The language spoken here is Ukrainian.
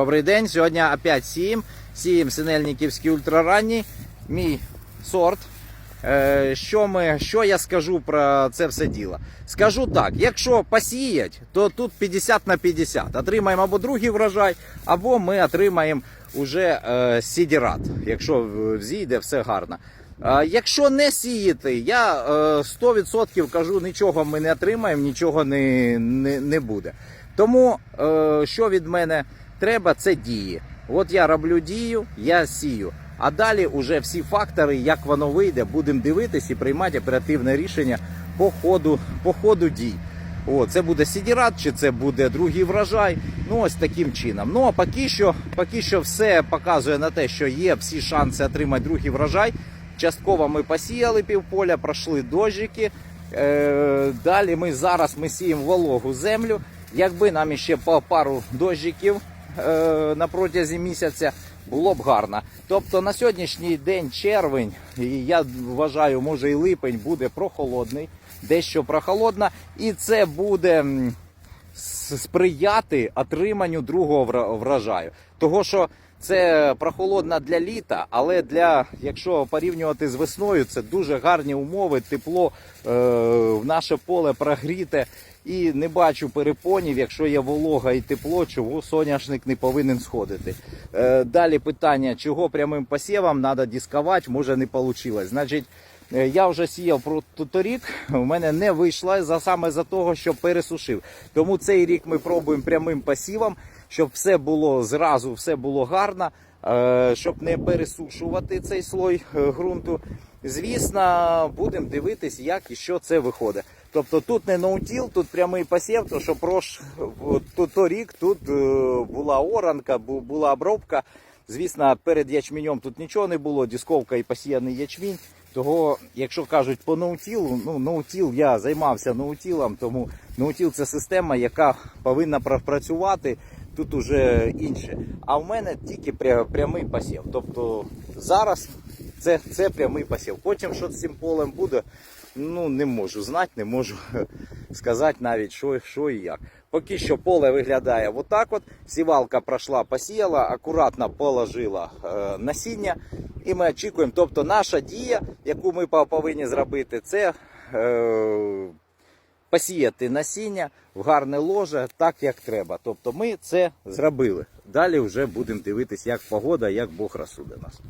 Добрий день. Сьогодні опять сієм. Сієм синельниківський ультраранній. Мій сорт. Е, Що, ми, що я скажу про це все діло? Скажу так: якщо посіять, то тут 50 на 50. Отримаємо або другий врожай, або ми отримаємо уже е, сідірат, якщо взійде все гарно. Е, Якщо не сіяти, я е, 100% кажу, нічого ми не отримаємо, нічого не, не, не буде. Тому е, що від мене треба, це дії. От я роблю дію, я сію. А далі вже всі фактори, як воно вийде, будемо дивитись і приймати оперативне рішення по ходу, по ходу дій. О, це буде сідірат, чи це буде другий врожай. Ну ось таким чином. Ну а поки що, поки що все показує на те, що є всі шанси отримати другий врожай. Частково ми посіяли півполя, пройшли дощики. Е, далі ми зараз ми сіємо вологу землю. Якби нам ще пару дощиків е, на протязі місяця було б гарно. Тобто на сьогоднішній день червень, і я вважаю, може і липень буде прохолодний, дещо прохолодно, і це буде сприяти отриманню другого врожаю. Того що це прохолодно для літа, але для, якщо порівнювати з весною, це дуже гарні умови, тепло е, в наше поле прогріте. І не бачу перепонів, якщо є волога і тепло, чого соняшник не повинен сходити. Е, далі питання, чого прямим посівом треба дискувати, може не вийшло. Значить, е, я вже сіяв торік, у мене не вийшло за саме за того, що пересушив. Тому цей рік ми пробуємо прямим посівом, щоб все було зразу, все було гарно, е, щоб не пересушувати цей слой е, ґрунту. Звісно, будемо дивитись, як і що це виходить. Тобто тут не ноутіл, тут прямий посів, то що прош то, торік тут е, була оранка, була обробка. Звісно, перед ячменем тут нічого не було, дисковка і посіяний ячмінь. Того, якщо кажуть по ноутілу, ну ноутіл, я займався ноутілом, тому ноутіл це система, яка повинна працювати. Тут уже інше. А в мене тільки прямий посів. Тобто зараз це, це прямий посів. Потім що з цим полем буде, ну не можу знати, не можу сказати навіть що, що і як. Поки що поле виглядає отак от. Сівалка пройшла, посіяла, акуратно положила е, насіння. І ми очікуємо. Тобто наша дія, яку ми повинні зробити, це е, посіяти насіння в гарне ложе, так як треба. Тобто ми це зробили. Далі вже будемо дивитися, як погода, як Бог розсуде нас.